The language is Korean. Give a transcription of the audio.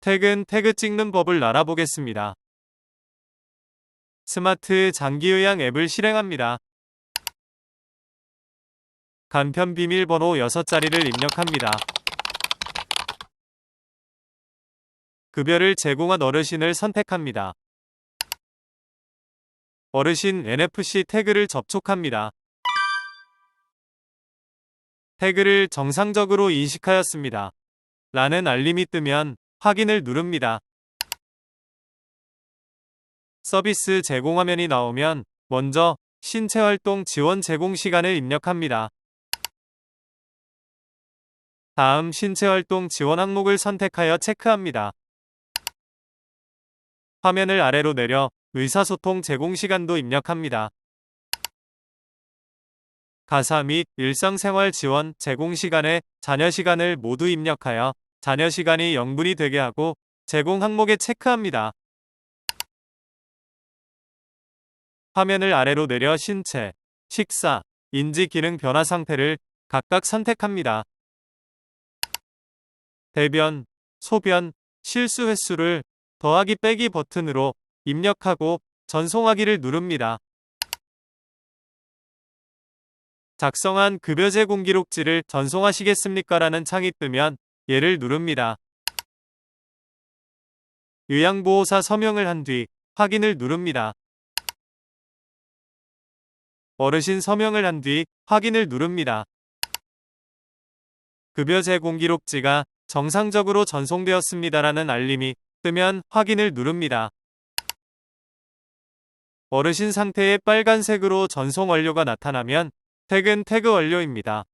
퇴근 태그 찍는 법을 알아보겠습니다. 스마트 장기요약 앱을 실행합니다. 간편 비밀번호 6자리를 입력합니다. 급여를 제공한 어르신을 선택합니다. 어르신 NFC 태그를 접촉합니다. 태그를 정상적으로 인식하였습니다. 라는 알림이 뜨면 확인을 누릅니다. 서비스 제공 화면이 나오면 먼저 신체 활동 지원 제공 시간을 입력합니다. 다음 신체 활동 지원 항목을 선택하여 체크합니다. 화면을 아래로 내려 의사소통 제공 시간도 입력합니다. 가사 및 일상생활 지원 제공 시간에 자녀 시간을 모두 입력하여 자녀 시간이 0분이 되게 하고 제공 항목에 체크합니다. 화면을 아래로 내려 신체, 식사, 인지 기능 변화 상태를 각각 선택합니다. 대변, 소변, 실수 횟수를 더하기 빼기 버튼으로 입력하고 전송하기를 누릅니다. 작성한 급여 제 공 기록지를 전송하시겠습니까? 라는 창이 뜨면 예를 누릅니다. 요양보호사 서명을 한 뒤 확인을 누릅니다. 어르신 서명을 한 뒤 확인을 누릅니다. 급여 제공 기록지가 정상적으로 전송되었습니다라는 알림이 뜨면 확인을 누릅니다. 어르신 상태의 빨간색으로 전송 완료가 나타나면 퇴근 태그 완료입니다.